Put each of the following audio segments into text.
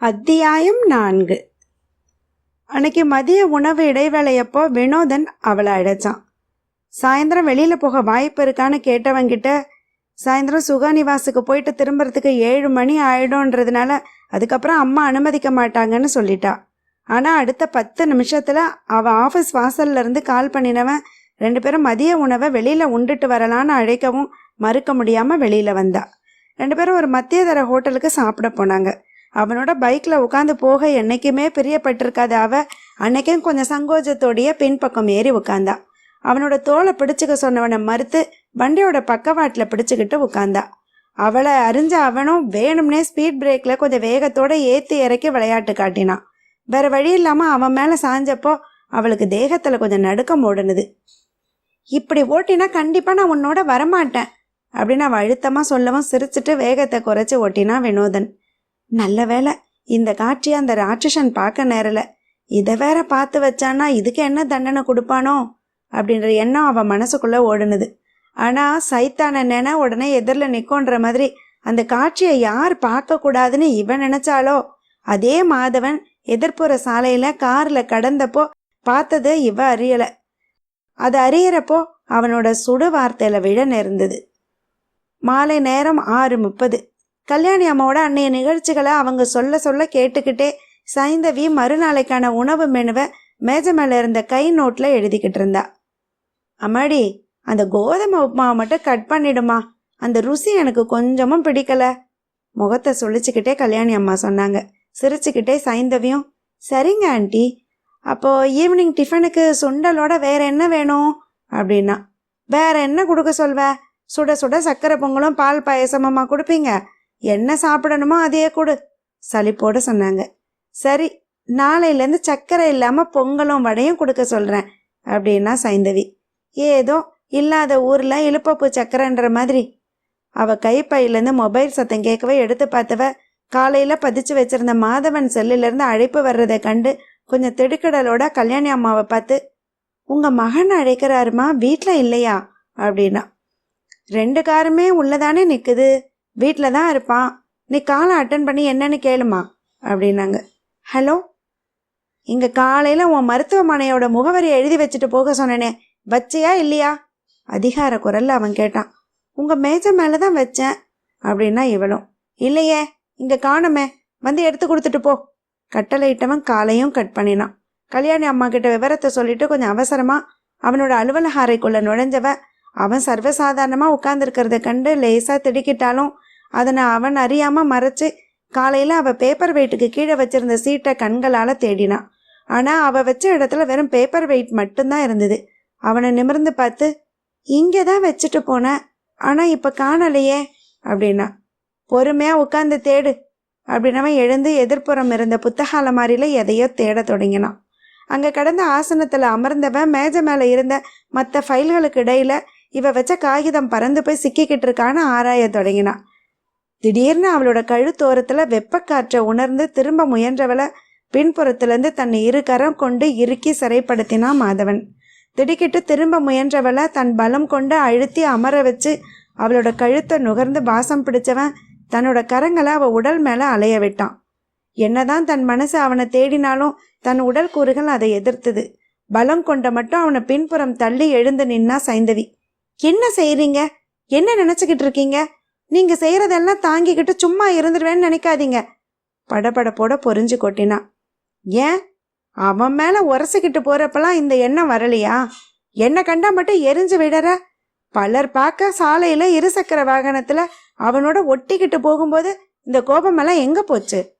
அத்தியாயம் நான்கு. அன்னைக்கு மதிய உணவு இடைவேளையப்போ வினோதன் அவளை அழைச்சான். சாயந்தரம் வெளியில் போக வாய்ப்பு இருக்கான்னு கேட்டவங்கிட்ட சாயந்தரம் சுகாநிவாசுக்கு போயிட்டு திரும்புறதுக்கு ஏழு மணி ஆயிடும்ன்றதுனால அதுக்கப்புறம் அம்மா அனுமதிக்க மாட்டாங்கன்னு சொல்லிட்டா. ஆனால் அடுத்த பத்து நிமிஷத்தில் அவள் ஆஃபீஸ் வாசல்லேருந்து கால் பண்ணினவன் ரெண்டு பேரும் மதிய உணவை வெளியில் உண்டுட்டு வரலான்னு அழைக்கவும் மறுக்க முடியாமல் வெளியில் வந்தா. ரெண்டு பேரும் ஒரு மத்திய தர ஹோட்டலுக்கு சாப்பிட போனாங்க. அவனோட பைக்கில் உட்காந்து போக என்றைக்குமே பிரியப்பட்டிருக்காத அவ அன்னைக்கும் கொஞ்சம் சங்கோஜத்தோடைய பின்பக்கம் ஏறி உட்காந்தா அவனோட தோலை பிடிச்சிக்க சொன்னவனை மறுத்து வண்டியோட பக்கவாட்டில் பிடிச்சிக்கிட்டு உட்காந்தா அவளை அறிஞ்ச அவனும் வேணும்னே ஸ்பீட் பிரேக்கில் கொஞ்சம் வேகத்தோட ஏற்றி இறக்கி விளையாட்டு காட்டினான் வேற வழி இல்லாமல் அவன் மேலே சாஞ்சப்போ அவளுக்கு தேகத்தில் கொஞ்சம் நடுக்கம் ஓடுனுது. இப்படி ஓட்டினா கண்டிப்பாக நான் உன்னோட வரமாட்டேன் அப்படின்னு அவள் அழுத்தமாக சொல்லவும் சிரிச்சிட்டு வேகத்தை குறைச்சி ஓட்டினா வினோதன். நல்ல வேளை இந்த காட்சியை அந்த ராட்சசன் பார்க்க நேரல. இதை வேற பார்த்து வச்சானா இதுக்கு என்ன தண்டனை கொடுப்பானோ? அப்படின்ற எண்ணம் அவன் மனசுக்குள்ள ஓடுனது. ஆனா சைத்தான நினை உடனே எதிரில் நிற்கோன்ற மாதிரி அந்த காட்சியை யார் பார்க்க கூடாதுன்னு இவன் நினைச்சாலோ? அதே மாதவன் எதிர்ப்புற சாலையில கார்ல கடந்தப்போ பார்த்தது இவ அறியல. அது அறியறப்போ அவனோட சுடு வார்த்தையில விழ நேர்ந்தது. மாலை நேரம் ஆறு முப்பது. கல்யாணி அம்மாவோட அன்னைய நிகழ்ச்சிகளை அவங்க சொல்ல சொல்ல கேட்டுக்கிட்டே சைந்தவி மறுநாளைக்கான உணவு மெனுவை மேஜை மேலே இருந்த கை நோட்டில் எழுதிக்கிட்டு இருந்தா. அம்மாடி அந்த கோதுமை உப்புமாவை மட்டும் கட் பண்ணிடுமா? அந்த ருசி எனக்கு கொஞ்சமும் பிடிக்கல. முகத்தை சொல்லிச்சுக்கிட்டே கல்யாணி அம்மா சொன்னாங்க. சிரிச்சுக்கிட்டே சைந்தவியும் சரிங்க ஆண்டி அப்போது ஈவினிங் டிஃபனுக்கு சுண்டலோட வேற என்ன வேணும்? அப்படின்னா வேற என்ன கொடுக்க சொல்வ? சுட சுட சக்கரை பொங்கலும் பால் பாயசமம்மா கொடுப்பீங்க? என்ன சாப்பிடணுமோ அதையே கொடு சலிப்போட சொன்னாங்க. சரி நாளையிலேருந்து சர்க்கரை இல்லாமல் பொங்கலும் வடையும் கொடுக்க சொல்கிறேன் அப்படின்னா சைந்தவி. ஏதோ இல்லாத ஊரில் இழுப்பப்பு சக்கரைன்ற மாதிரி. அவள் கைப்பையிலேருந்து மொபைல் சத்தம் கேட்கவே எடுத்து பார்த்தவ காலையில் பதிச்சு வச்சிருந்த மாதவன் செல்லிலேருந்து அழைப்பு வர்றதை கண்டு கொஞ்சம் திடுக்கிடலோட கல்யாணி அம்மாவை பார்த்து உங்கள் மகன் அழைக்கிறாருமா? வீட்டில் இல்லையா? அப்படின்னா ரெண்டு காருமே உள்ளதானே நிற்குது வீட்டில் தான் இருப்பான். நீ காலை அட்டன் பண்ணி என்னன்னு கேளுமா? அப்படின்னாங்க. ஹலோ இங்கே காலையில் உன் மருத்துவமனையோட முகவரி எழுதி வச்சுட்டு போக சொன்னனே. வச்சியா இல்லையா? அதிகார குரலில் அவன் கேட்டான். உங்கள் மேஜை மேலே தான் வச்சேன் அப்படின்னா இவளும். இல்லையே இங்கே காணுமே. வந்து எடுத்து கொடுத்துட்டு போ. கட்டளையிட்டவன் காலையும் கட் பண்ணினான். கல்யாணி அம்மா கிட்ட விவரத்தை சொல்லிட்டு கொஞ்சம் அவசரமாக அவனோட அலுவலக அறைக்குள்ளே நுழைஞ்சவ அவன் சர்வசாதாரணமாக உட்கார்ந்துருக்கிறத கண்டு லேசாக திடுக்கிட்டாலும் அதனை அவன் அறியாமல் மறைச்சு காலையில் அவள் பேப்பர் வெயிட்டுக்கு கீழே வச்சிருந்த சீட்டை கண்களால் தேடினான். ஆனால் அவ வச்ச இடத்துல வெறும் பேப்பர் வெயிட் மட்டும்தான் இருந்தது. அவனை நிமிர்ந்து பார்த்து இங்கே தான் வச்சுட்டு போனேன் ஆனால் இப்போ காணலையே அப்படின்னா. பொறுமையாக உட்காந்து தேடு அப்படின்னவன் எழுந்து எதிர்ப்புறம் இருந்த புத்தகால மாதிரியில் எதையோ தேட தொடங்கினான். அங்கே கடந்த ஆசனத்தில் அமர்ந்தவன் மேஜை மேலே இருந்த மற்ற ஃபைல்களுக்கு இடையில் இவ வச்ச காகிதம் பறந்து போய் சிக்கிக்கிட்டு இருக்கான்னு ஆராய தொடங்கினான். திடீர்னு அவளோட கழுத்தோரத்தில் வெப்பக்காற்றை உணர்ந்து திரும்ப முயன்றவளை பின்புறத்திலிருந்து தன்னை இரு கரம் கொண்டு இறுக்கி சிறைப்படுத்தினான் மாதவன். திடுக்கிட்டு திரும்ப முயன்றவளை தன் பலம் கொண்டு அழுத்தி அமர வச்சு அவளோட கழுத்தை நுகர்ந்து பாசம் பிடிச்சவன் தன்னோட கரங்களை அவள் உடல் மேலே அலைய விட்டான். என்னதான் தன் மனசு அவனை தேடினாலும் தன் உடல் கூறுகள் அதை எதிர்த்தது. பலம் கொண்ட மட்டும் அவனை பின்புறம் தள்ளி எழுந்து நின்னா சைந்தவி என்ன செய்கிறீங்க என்ன நினச்சிக்கிட்டு இருக்கீங்க? நீங்க செய்யறதெல்லாம் தாங்கிக்கிட்டு சும்மா இருந்துருவேன்னு நினைக்காதீங்க. படபடப்போட பொறிஞ்சு கொட்டினா. ஏன்? அவன் மேல உரசிக்கிட்டு போறப்பெல்லாம் இந்த எண்ணம் வரலையா? என்ன கண்டா மட்டும் எரிஞ்சு விடற? பலர் பார்க்க சாலையில இருசக்கர வாகனத்துல அவனோட ஒட்டிக்கிட்டு போகும்போது இந்த கோபமெல்லாம் எங்க போச்சு?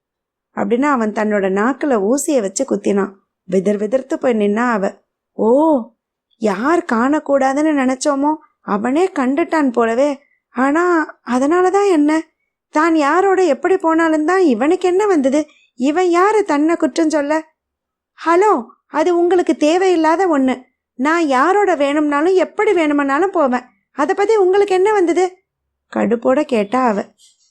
அப்படின்னு அவன் தன்னோட நாக்குல ஊசியை வச்சு குத்தினான். விதர் விதிர்த்து போய் நின்னா அவ. ஓ யார் காணக்கூடாதுன்னு நினைச்சோமோ அவனே கண்டுட்டான் போலவே. ஆனா அதனால தான் என்ன? தான் யாரோட எப்படி போனாலும் தான் இவனுக்கு என்ன வந்தது? இவன் யாரு தன்னை குற்றம் சொல்ல? ஹலோ அது உங்களுக்கு தேவையில்லாத ஒன்று நான் யாரோட வேணும்னாலும் எப்படி வேணும்னாலும் போவேன். அதை பற்றி உங்களுக்கு என்ன வந்தது? கடுப்போட கேட்டா அவ.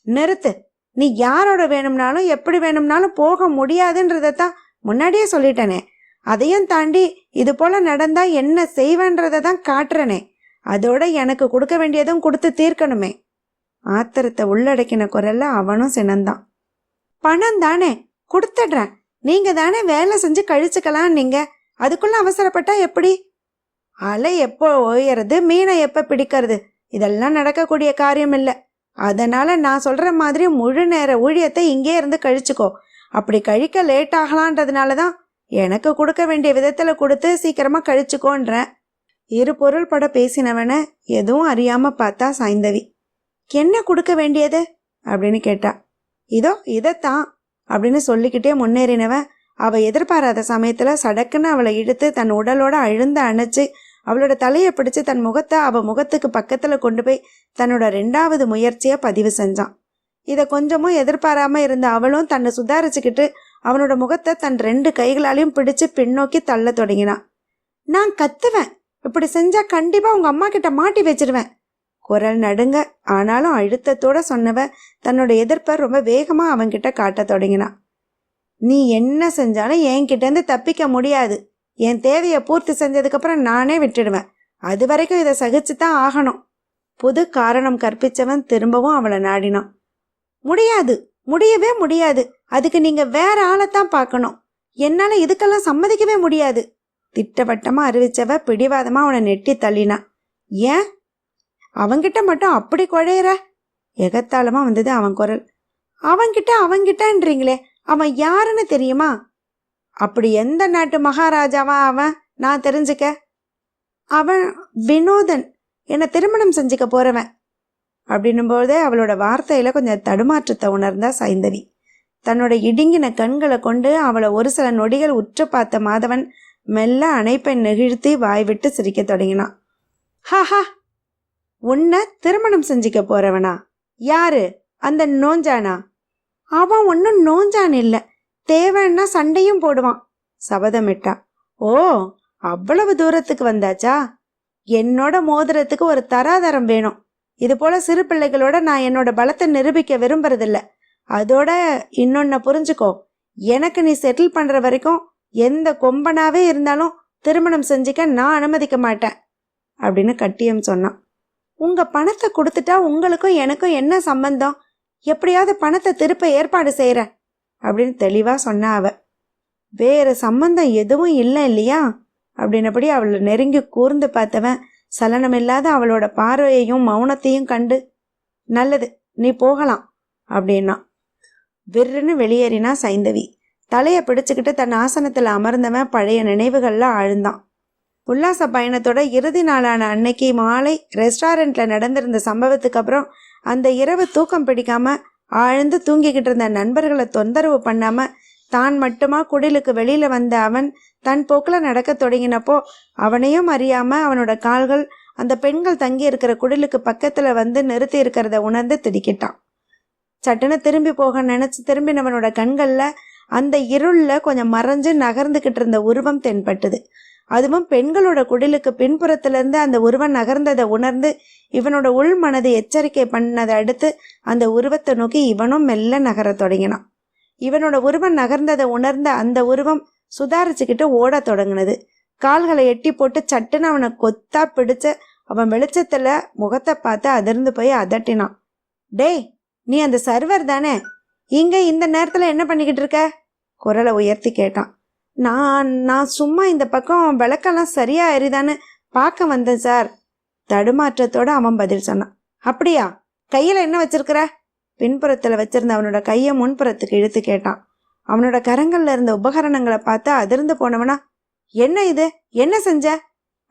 நிறுத்து. நீ யாரோட வேணும்னாலும் எப்படி வேணும்னாலும் போக முடியாதுன்றதான் முன்னாடியே சொல்லிட்டனே. அதையும் தாண்டி இது போல நடந்தா என்ன செய்வேன்றதை தான் காட்டுறனே. அதோட எனக்கு கொடுக்க வேண்டியதும் கொடுத்து தீர்க்கணுமே. ஆத்திரத்தை உள்ளடக்கின குரல்ல அவனும் சினந்தான். பணம் தானே கொடுத்துடுறேன். நீங்க தானே வேலை செஞ்சு கழிச்சுக்கலாம் நீங்க. அதுக்குள்ள அவசரப்பட்டா எப்படி? அலை எப்போ ஓயறது மீனை எப்போ பிடிக்கிறது? இதெல்லாம் நடக்கக்கூடிய காரியம் இல்லை. அதனால நான் சொல்ற மாதிரி முழு நேர ஊழியத்தை இங்கே இருந்து கழிச்சுக்கோ. அப்படி கழிக்க லேட் ஆகலான்றதுனால தான் எனக்கு கொடுக்க வேண்டிய விதத்தில் கொடுத்து சீக்கிரமாக கழிச்சுக்கோன்றேன். இரு பொருள் பட பேசினவன எதுவும் அறியாம பார்த்தா சாய்ந்தவி. என்ன கொடுக்க வேண்டியது? அப்படின்னு கேட்டா. இதோ இதைத்தான் அப்படின்னு சொல்லிக்கிட்டே முன்னேறினவன் அவள் எதிர்பாராத சமயத்தில் சடக்குன்னு அவளை இழுத்து தன் உடலோட அழுந்து அணைச்சு அவளோட தலையை பிடிச்சு தன் முகத்தை அவள் முகத்துக்கு பக்கத்தில் கொண்டு போய் தன்னோட ரெண்டாவது முயற்சியை பதிவு செஞ்சான். இதை கொஞ்சமும் எதிர்பாராமல் இருந்த அவளும் தன்னை சுதாரிச்சுக்கிட்டு அவனோட முகத்தை தன் ரெண்டு கைகளாலையும் பிடிச்சு பின்னோக்கி தள்ள தொடங்கினான் நான் கத்துவேன் இப்படி செஞ்சால் கண்டிப்பாக உங்கள் அம்மா கிட்ட மாட்டி வச்சிருவேன். குரல் நடுங்க ஆனாலும் அழுத்தத்தோட சொன்னவ தன்னோட எதிர்ப்பை ரொம்ப வேகமாக அவன்கிட்ட காட்ட தொடங்கினான். நீ என்ன செஞ்சாலும் என்கிட்டேருந்து தப்பிக்க முடியாது. என் தேவையை பூர்த்தி செஞ்சதுக்கப்புறம் நானே விட்டுடுவேன். அது வரைக்கும் இதை சகிச்சு தான் ஆகணும். புது காரணம் கற்பிச்சவன் திரும்பவும் அவளை நாடினான். முடியாது முடியவே முடியாது. அதுக்கு நீங்கள் வேற ஆளைத்தான் பார்க்கணும். என்னால் இதுக்கெல்லாம் சம்மதிக்கவே முடியாது. திட்டவட்டமாக அறிவிச்சவ பிடிவாதமாக அவனை நெட்டி தள்ளினா. ஏன்? அவன்கிட்ட மட்டும் அப்படி குழையிற? எகத்தாளமாக வந்தது அவன் குரல். அவங்கிட்ட அவன்கிட்டன்றீங்களே அவன் யாருன்னு தெரியுமா? அப்படி எந்த நாட்டு மகாராஜாவா அவன்? நான் தெரிஞ்சுக்க. அவன் வினோதன். என்னை திருமணம் செஞ்சுக்க போறவன். அப்படின்னும்போதே அவளோட வார்த்தையில கொஞ்சம் தடுமாற்றத்தை உணர்ந்தா சைந்தவி. தன்னோட இடுங்கின கண்களை கொண்டு அவளை ஒரு சில நொடிகள் உற்று பார்த்த மாதவன் மெல்ல அணைப்பை நெகிழ்த்தி வாய் விட்டு சிரிக்க தொடங்கினான் ஹாஹா உன்னை திருமணம் செஞ்சுக்க போறவனா? யாரு? அந்த நோஞ்சானா? அவன் ஒன்றும் நோஞ்சான் இல்லை. தேவைன்னா சண்டையும் போடுவான் சபதமிட்டா ஓ அவ்வளவு தூரத்துக்கு வந்தாச்சா? என்னோட மோதிரத்துக்கு ஒரு தராதரம் வேணும். இது போல சிறு பிள்ளைகளோட நான் என்னோட பலத்தை நிரூபிக்க விரும்புறதில்ல. அதோட இன்னொன்னு புரிஞ்சுக்கோ. எனக்கு நீ செட்டில் பண்ற வரைக்கும் எந்த கொம்பனாவே இருந்தாலும் திருமணம் செஞ்சுக்க நான் அனுமதிக்க மாட்டேன் அப்படின்னு கட்டியம் சொன்னான். உங்க பணத்தை கொடுத்துட்டா உங்களுக்கும் எனக்கும் என்ன சம்பந்தம்? எப்படியாவது பணத்தை திருப்ப ஏற்பாடு செய்கிறேன் அப்படின்னு தெளிவாக சொன்னா அவ. வேறு சம்பந்தம் எதுவும் இல்லை இல்லையா? அப்படின்னபடி அவளை நெருங்கி கூர்ந்து பார்த்தவன் சலனமில்லாத அவளோட பார்வையையும் மௌனத்தையும் கண்டு நல்லது நீ போகலாம் அப்படின்னா. விருன்னு வெளியேறினா சைந்தவி. தலையை பிடிச்சுக்கிட்டு தன் ஆசனத்தில் அமர்ந்தவன் பழைய நினைவுகளில் ஆழ்ந்தான். உல்லாச பயணத்தோட இறுதி நாளான அன்னைக்கு மாலை ரெஸ்டாரண்ட்டில் நடந்திருந்த சம்பவத்துக்கு அப்புறம் அந்த இரவு தூக்கம் பிடிக்காம ஆழ்ந்து தூங்கிக்கிட்டு இருந்த நண்பர்களை தொந்தரவு பண்ணாம தான் மட்டுமா குடிலுக்கு வெளியில வந்த அவன் தன் போக்கில் நடக்க தொடங்கினப்போ அவனையும் அறியாம அவனோட கால்கள் அந்த பெண்கள் தங்கி இருக்கிற குடிலுக்கு பக்கத்துல வந்து நிறுத்தி இருக்கிறத உணர்ந்து திடுக்கிட்டான். சட்டுன்னு திரும்பி போக நினைச்சு திரும்பினவனோட கண்களில் அந்த இருளில் கொஞ்சம் மறைஞ்சு நகர்ந்துக்கிட்டு இருந்த உருவம் தென்பட்டது. அதுவும் பெண்களோட குடிலுக்கு பின்புறத்திலிருந்து அந்த உருவம் நகர்ந்ததை உணர்ந்து இவனோட உள் மனது எச்சரிக்கை பண்ணதை அடுத்து அந்த உருவத்தை நோக்கி இவனும் மெல்ல நகரத் தொடங்கினான். இவனோட உருவம் நகர்ந்ததை உணர்ந்த அந்த உருவம் சுதாரிச்சுக்கிட்டு ஓடத் தொடங்கினது. கால்களை எட்டி போட்டு சட்டுன்னு அவனை கொத்தா பிடிச்ச அவன் வெளிச்சத்துல முகத்தை பார்த்து அதிர்ந்து போய் அதட்டினான். டேய் நீ அந்த சர்வர் தானே? இங்கே இந்த நேரத்தில் என்ன பண்ணிக்கிட்டு இருக்க? குரலை உயர்த்தி கேட்டான். நான் நான் சும்மா இந்த பக்கம் விளக்கெல்லாம் சரியா எரிதான்னு பார்க்க வந்தேன் சார். தடுமாற்றத்தோடு அவன் பதில் சொன்னான். அப்படியா? கையில் என்ன வச்சிருக்கிற? பின்புறத்தில் வச்சிருந்த அவனோட கையை முன்புறத்துக்கு இழுத்து கேட்டான். அவனோட கரங்களில் இருந்த உபகரணங்களை பார்த்து அதிர்ந்து போனவனா என்ன இது? என்ன செஞ்ச?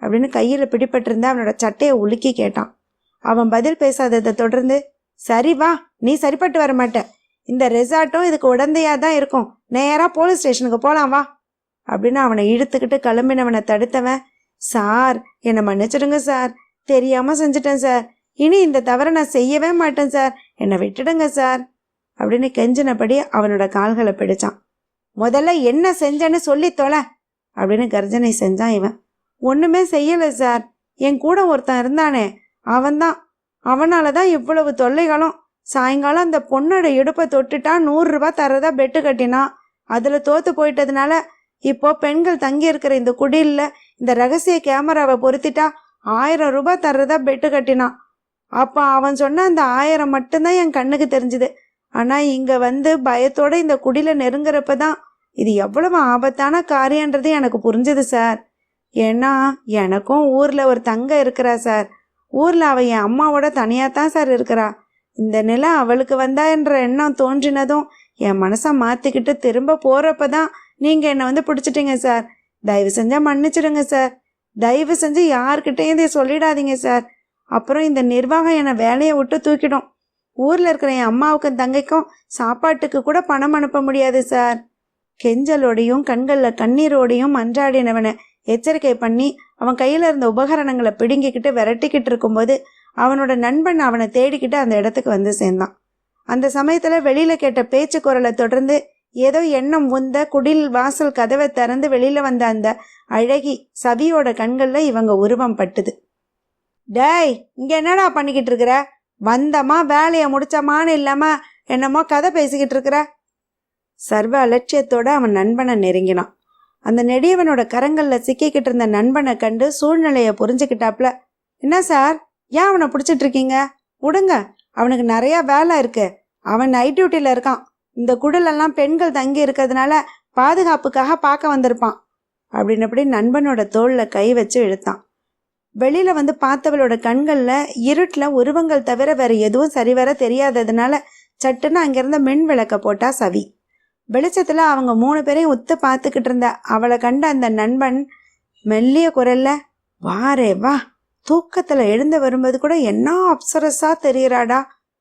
அப்படின்னு கையில் பிடிபட்டிருந்த அவனோட சட்டையை உலுக்கி கேட்டான். அவன் பதில் பேசாததை தொடர்ந்து சரி வா நீ சரிப்பட்டு வர மாட்ட. இந்த ரெசார்ட்டும் இதுக்கு உடந்தையாக தான் இருக்கும். நேராக போலீஸ் ஸ்டேஷனுக்கு போகலாம் வா. அப்படின்னு அவனை இழுத்துக்கிட்டு கிளம்பினவனை தடுத்தவன் சார் என்னை மன்னிச்சிடுங்க சார். தெரியாமல் செஞ்சுட்டேன் சார். இனி இந்த தவறை நான் செய்யவே மாட்டேன் சார். என்னை விட்டுடுங்க சார். அப்படின்னு கெஞ்சினபடி அவனோட கால்களை பிடிச்சான். முதல்ல என்ன செஞ்சேன்னு சொல்லி தொலை அப்படின்னு கர்ஜனை செஞ்சான் இவன். ஒன்றுமே செய்யலை சார். என் கூட ஒருத்தன் இருந்தானே. அவன்தான். அவனால தான் இவ்வளவு தொல்லைகளும் சாயங்காலம் அந்த பொண்ணோட இடுப்பை தொட்டுட்டா நூறுரூபா தரதா பெட்டு கட்டினான் அதில் தோத்து போயிட்டதுனால இப்போ பெண்கள் தங்கி இருக்கிற இந்த குடிலில் இந்த ரகசிய கேமராவை பொருத்திட்டா ஆயிரம் ரூபாய் தர்றதா பெட்டு கட்டினான் அப்போ அவன் சொன்ன அந்த ஆயிரம் மட்டும்தான் என் கண்ணுக்கு தெரிஞ்சுது. ஆனால் இங்கே வந்து பயத்தோட இந்த குடியில் நெருங்குறப்ப தான் இது எவ்வளவு ஆபத்தான காரியன்றது எனக்கு புரிஞ்சுது சார். ஏன்னா எனக்கும் ஊரில் ஒரு தங்க இருக்கிறா சார். ஊரில் அவள் என் அம்மாவோட தனியாக தான் சார் இருக்கிறா. இந்த நிலை அவளுக்கு வந்தா என்ற எண்ணம் தோன்றினதும் என் மனசை மாத்திக்கிட்டு திரும்ப போறப்ப தான் நீங்க என்னை வந்து பிடிச்சிட்டீங்க சார் தயவு செஞ்சா மன்னிச்சிடுங்க சார் தயவு செஞ்சு யார்கிட்டையும் இதை சொல்லிடாதீங்க சார் அப்புறம் இந்த நிர்வாகம் என்னை வேலையை விட்டு தூக்கிடும். ஊரில் இருக்கிற என் அம்மாவுக்கும் தங்கைக்கும் சாப்பாட்டுக்கு கூட பணம் அனுப்ப முடியாது சார் கெஞ்சலோடையும் கண்களில் கண்ணீரோடையும் மன்றாடினவனை எச்சரிக்கை பண்ணி அவன் கையில் இருந்த உபகரணங்களை பிடுங்கிக்கிட்டு விரட்டிக்கிட்டு இருக்கும்போது அவனோட நண்பன் அவனை தேடிக்கிட்டு அந்த இடத்துக்கு வந்து சேர்ந்தான். அந்த சமயத்தில் வெளியில் கேட்ட பேச்சு குரலை தொடர்ந்து ஏதோ எண்ணம் உந்த குடில் வாசல் கதவை திறந்து வெளியில் வந்த அந்த அழகி சவியோட கண்களில் இவங்க உருவம் பட்டுது. டேய் இங்கே என்னடா பண்ணிக்கிட்டு இருக்கிற? வந்தமா வேலையை முடிச்சமான்னு இல்லாம என்னமோ கதை பேசிக்கிட்டு இருக்கிற? சர்வ அலட்சியத்தோடு அவன் நண்பனை நெருங்கினான். அந்த நெடியவனோட கரங்களில் சிக்கிக்கிட்டு இருந்த நண்பனை கண்டு சூழ்நிலையை புரிஞ்சுக்கிட்டாப்ல. என்ன சார்? ஏன் அவனை பிடிச்சிட்டு இருக்கீங்க விடுங்க அவனுக்கு நிறையா வேலை இருக்கு. அவன் நைட் டியூட்டியில் இருக்கான். இந்த குடலெல்லாம் பெண்கள் தங்கி இருக்கிறதுனால பாதுகாப்புக்காக பார்க்க வந்திருப்பான். அப்படின்னபடி நண்பனோட தோளில் கை வச்சு இழுத்தான். வெளியில் வந்து பார்த்தவளோட கண்களில் இருட்டில் உருவங்கள் தவிர வேறு எதுவும் சரிவர தெரியாததுனால சட்டுன்னு அங்கேருந்து மின் விளக்க போட்டா சவி. வெளிச்சத்தில் அவங்க மூணு பேரையும் உத்து பார்த்துக்கிட்டு இருந்த அவளை கண்ட அந்த நண்பன் மெல்லிய குரல்ல வாரே வா. தூக்கத்தில் எழுந்து வரும்போது கூட என்ன அப்சரஸாக தெரிகிறாடா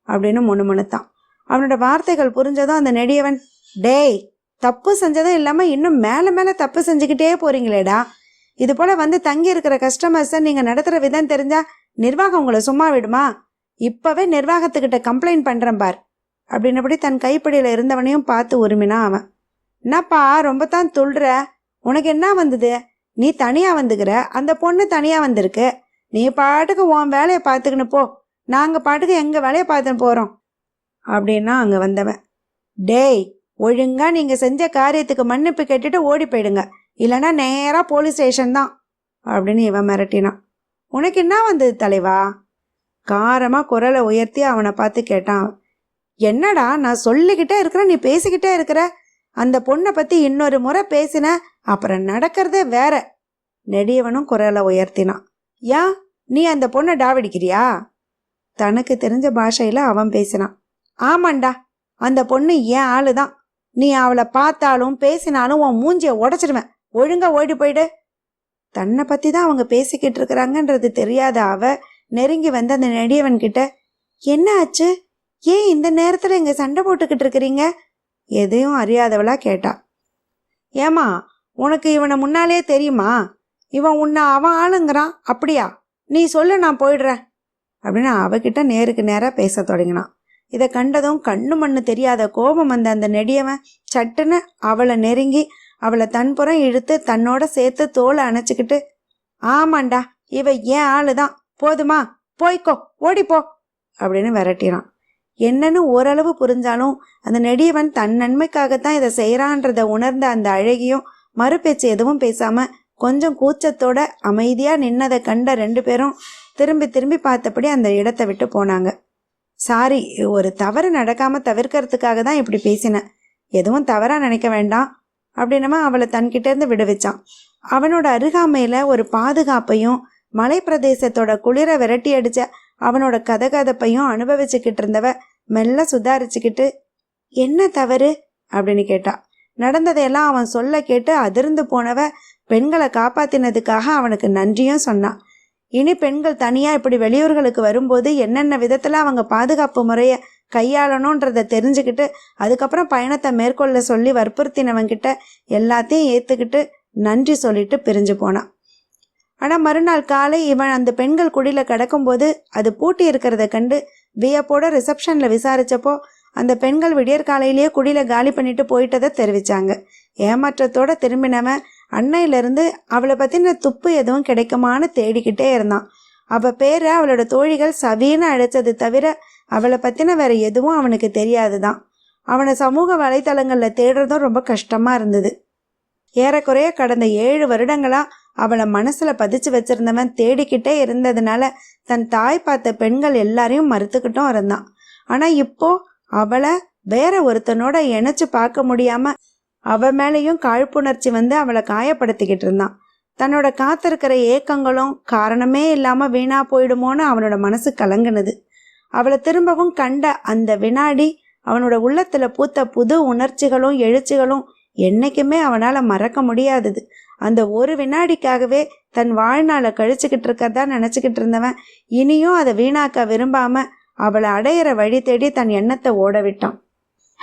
அப்படின்னு முணுமுணுத்தான். அவனோட வார்த்தைகள் புரிஞ்சதும் அந்த நெடியவன் டேய் தப்பு செஞ்சதும் இல்லாமல் இன்னும் மேலே மேலே தப்பு செஞ்சுக்கிட்டே போகிறீங்களேடா இது போல் வந்து தங்கி இருக்கிற கஸ்டமர்ஸை நீங்கள் நடத்துகிற விதம் தெரிஞ்சால் நிர்வாகம் உங்களை சும்மா விடுமா? இப்போவே நிர்வாகத்துக்கிட்ட கம்ப்ளைண்ட் பண்ணுறேன் பார் அப்படின்னபடி தன் கைப்பிடியில் இருந்தவனையும் பார்த்து உருமினா அவன். என்னப்பா ரொம்ப தான் துள்ளுற. உனக்கு என்ன வந்தது? நீ தனியாக வந்துக்கிற. அந்த பொண்ணு தனியாக வந்திருக்கு. நீ பாட்டுக்கு உன் வேலையை பார்த்துக்கின்னு போ. நாங்கள் பாட்டுக்கு எங்கள் வேலையை பார்த்துன்னு போகிறோம் அப்படின்னா அங்கே வந்தவன் டேய் ஒழுங்காக நீங்கள் செஞ்ச காரியத்துக்கு மன்னிப்பு கேட்டுட்டு ஓடி போயிடுங்க. இல்லைன்னா நேராக போலீஸ் ஸ்டேஷன் தான். அப்படின்னு இவன் மிரட்டினான். உனக்கு என்ன வந்தது தலைவா? காரமாக குரலை உயர்த்தி அவனை பார்த்து கேட்டான். என்னடா நான் சொல்லிக்கிட்டே இருக்கிறேன் நீ பேசிக்கிட்டே இருக்கிற? அந்த பொண்ணை பற்றி இன்னொரு முறை பேசின அப்புறம் நடக்கிறதே வேற. நெடியவனும் குரலை உயர்த்தினான். ஏன்? நீ அந்த பொண்ணை டாவடிக்கிறியா தனக்கு தெரிஞ்ச பாஷையில் அவன் பேசினான். ஆமாண்டா அந்த பொண்ணு ஏன் ஆளு தான் நீ அவளை பார்த்தாலும் பேசினாலும் உன் மூஞ்சியை உடச்சிடுவேன். ஒழுங்கா ஓடி போயிடு. தன்னை பற்றி தான் அவங்க பேசிக்கிட்டு இருக்கிறாங்கன்றது தெரியாத அவ நெருங்கி வந்து அந்த நெடியவன் கிட்ட என்ன ஆச்சு? ஏன் இந்த நேரத்தில் இங்கே சண்டை போட்டுக்கிட்டு இருக்கிறீங்க? எதையும் அறியாதவளா கேட்டா. ஏமா உனக்கு இவனை முன்னாலே தெரியுமா? இவன் உன்னை அவன் ஆளுங்கிறான். அப்படியா? நீ சொல்லு நான் போயிடுறேன். அப்படின்னு அவகிட்ட நேருக்கு நேராக பேச தொடங்கினான். இதை கண்டதும் கண்ணு மண்ணு தெரியாத கோபம் வந்த அந்த நெடியவன் சட்டுன்னு அவளை நெருங்கி அவளை தன்புறம் இழுத்து தன்னோட சேர்த்து தோலை அணைச்சிக்கிட்டு ஆமாண்டா இவ ஏன் ஆளுதான்? போதுமா? போய்க்கோ ஓடிப்போ! அப்படின்னு விரட்டினான். என்னன்னு ஓரளவு புரிஞ்சாலும் அந்த நெடியவன் தன் நன்மைக்காகத்தான் இதை செய்கிறான்றதை உணர்ந்த அந்த அழகியும் மறுபேச்சு எதுவும் பேசாமல் கொஞ்சம் கூச்சத்தோட அமைதியாக நின்னதை கண்ட ரெண்டு பேரும் திரும்பி திரும்பி பார்த்தபடி அந்த இடத்தை விட்டு போனாங்க. சாரி ஒரு தவறு நடக்காமல் தவிர்க்கறதுக்காக தான் இப்படி பேசினேன் எதுவும் தவறாக நினைக்க வேண்டாம் அப்படின்னமா அவளை தன்கிட்டேருந்து விடுவிச்சான். அவனோட அருகாமையில் ஒரு பாதுகாப்பையும் மலை பிரதேசத்தோட குளிரை விரட்டி அடித்த அவனோட கதகதப்பையும் அனுபவிச்சுக்கிட்டு இருந்தவ மெல்ல சுதாரிச்சுக்கிட்டு என்ன தவறு? அப்படின்னு கேட்டா நடந்ததையெல்லாம் அவன் சொல்ல கேட்டு அதிர்ந்து போனவ பெண்களை காப்பாத்தினதுக்காக அவனுக்கு நன்றியும் சொன்னான். இனி பெண்கள் தனியாக இப்படி வெளியூர்களுக்கு வரும்போது என்னென்ன விதத்தில் அவங்க பாதுகாப்பு முறையை கையாளணுன்றத தெரிஞ்சுக்கிட்டு அதுக்கப்புறம் பயணத்தை மேற்கொள்ள சொல்லி வற்புறுத்தினவங்கிட்ட எல்லாத்தையும் ஏற்றுக்கிட்டு நன்றி சொல்லிட்டு பிரிஞ்சு போனான். ஆனால் மறுநாள் காலை இவன் அந்த பெண்கள் குடியில் கிடக்கும்போது அது பூட்டி இருக்கிறத கண்டு வியப்போட ரிசப்ஷனில் விசாரிச்சப்போ அந்த பெண்கள் விடியற் காலையிலேயே காலி பண்ணிட்டு போயிட்டதை தெரிவித்தாங்க ஏமாற்றத்தோட திரும்பினவன் அன்னையிலிருந்து அவளை பற்றின துப்பு எதுவும் கிடைக்குமான்னு தேடிக்கிட்டே இருந்தான். அவள் பேரை அவளோட தோழிகள் சவீன்னு அழைச்சது தவிர அவளை பற்றின வேற எதுவும் அவனுக்கு தெரியாது தான் அவனை சமூக வலைத்தளங்களில் தேடுறதும் ரொம்ப கஷ்டமாக இருந்தது. ஏறக்குறைய கடந்த ஏழு வருடங்களாக அவளை மனசில் பதிச்சு வச்சிருந்தவன் தேடிக்கிட்டே இருந்ததுனால தன் தாய் பார்த்த பெண்கள் எல்லாரையும் மறுத்துக்கிட்டும் இருந்தான். ஆனால் இப்போது அவளை வேற ஒருத்தனோட இணைச்சு பார்க்க முடியாம அவ மேலேயும் காழ்ப்புணர்ச்சி வந்து அவளை காயப்படுத்திக்கிட்டு இருந்தான். தன்னோட காத்திருக்கிற ஏக்கங்களும் காரணமே இல்லாம வீணா போயிடுமோன்னு அவனோட மனசு கலங்குனது. அவளை திரும்பவும் கண்ட அந்த வினாடி அவனோட உள்ளத்துல பூத்த புது உணர்ச்சிகளும் எழுச்சிகளும் என்னைக்குமே அவனால மறக்க முடியாதது. அந்த ஒரு வினாடிக்காகவே தன் வாழ்நாளை கழிச்சுக்கிட்டு இருக்கறதா நினச்சிக்கிட்டு இருந்தவன் இனியும் அதை வீணாக்க விரும்பாம அவளை அடையிற வழி தேடி தன் எண்ணத்தை ஓட விட்டான்